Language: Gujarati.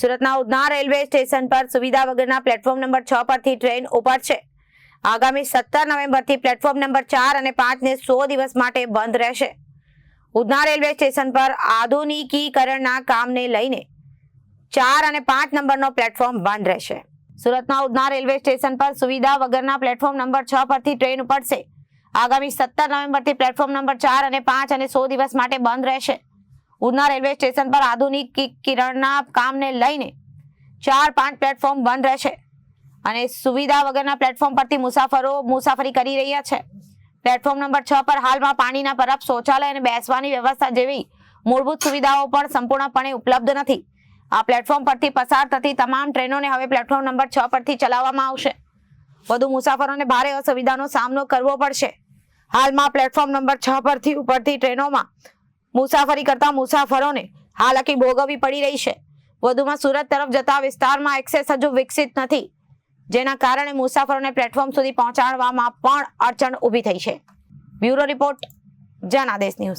સુરતના ઉધના રેલવે સ્ટેશન પર સુવિધા વગરના પ્લેટફોર્મ નંબર છ પરથી ટ્રેન ઉપડશે આગામી સત્તર નવેમ્બરથી પ્લેટફોર્મ નંબર ચાર અને પાંચને સો દિવસ માટે બંધ રહેશે. ઉધના રેલવે સ્ટેશન પર આધુનિકીકરણના કામને લઈને ચાર અને પાંચ નંબરનો પ્લેટફોર્મ બંધ રહેશે. સુરતના ઉધના રેલવે સ્ટેશન પર સુવિધા વગરના પ્લેટફોર્મ નંબર છ પરથી ટ્રેન ઉપડશે. આગામી સત્તર નવેમ્બરથી પ્લેટફોર્મ નંબર ચાર અને પાંચ અને સો દિવસ માટે બંધ રહેશે. ઉધના રેલવે સ્ટેશન પર આધુનિકીકરણના કામને લઈને ચાર પાંચ પ્લેટફોર્મ બંધ રહેશે. અને સુવિધા વગરના પ્લેટફોર્મ પરથી મુસાફરો મુસાફરી કરી રહ્યા છે. પ્લેટફોર્મ નંબર છ પર હાલમાં પાણીના પરબ શૌચાલય અને બેસવાની વ્યવસ્થા જેવી મૂળભૂત સુવિધાઓ પણ સંપૂર્ણપણે ઉપલબ્ધ નથી. આ પ્લેટફોર્મ પરથી પસાર થતી તમામ ટ્રેનોને હવે પ્લેટફોર્મ નંબર છ પરથી ચલાવવામાં આવશે. વધુ મુસાફરોને ભારે અસુવિધાનો સામનો કરવો પડશે. હાલમાં પ્લેટફોર્મ નંબર છ પરથી ઉપરથી ટ્રેનોમાં મુસાફરી કરતા મુસાફરોને હાલાકી ભોગવવી પડી રહી છે. વધુમાં સુરત તરફ જતા વિસ્તારમાં એક્સેસ હજુ વિકસિત નથી, જેના કારણે મુસાફરોને પ્લેટફોર્મ સુધી પહોંચાડવામાં પણ અડચણ ઊભી થઈ છે. Bureau report, Janadesh news.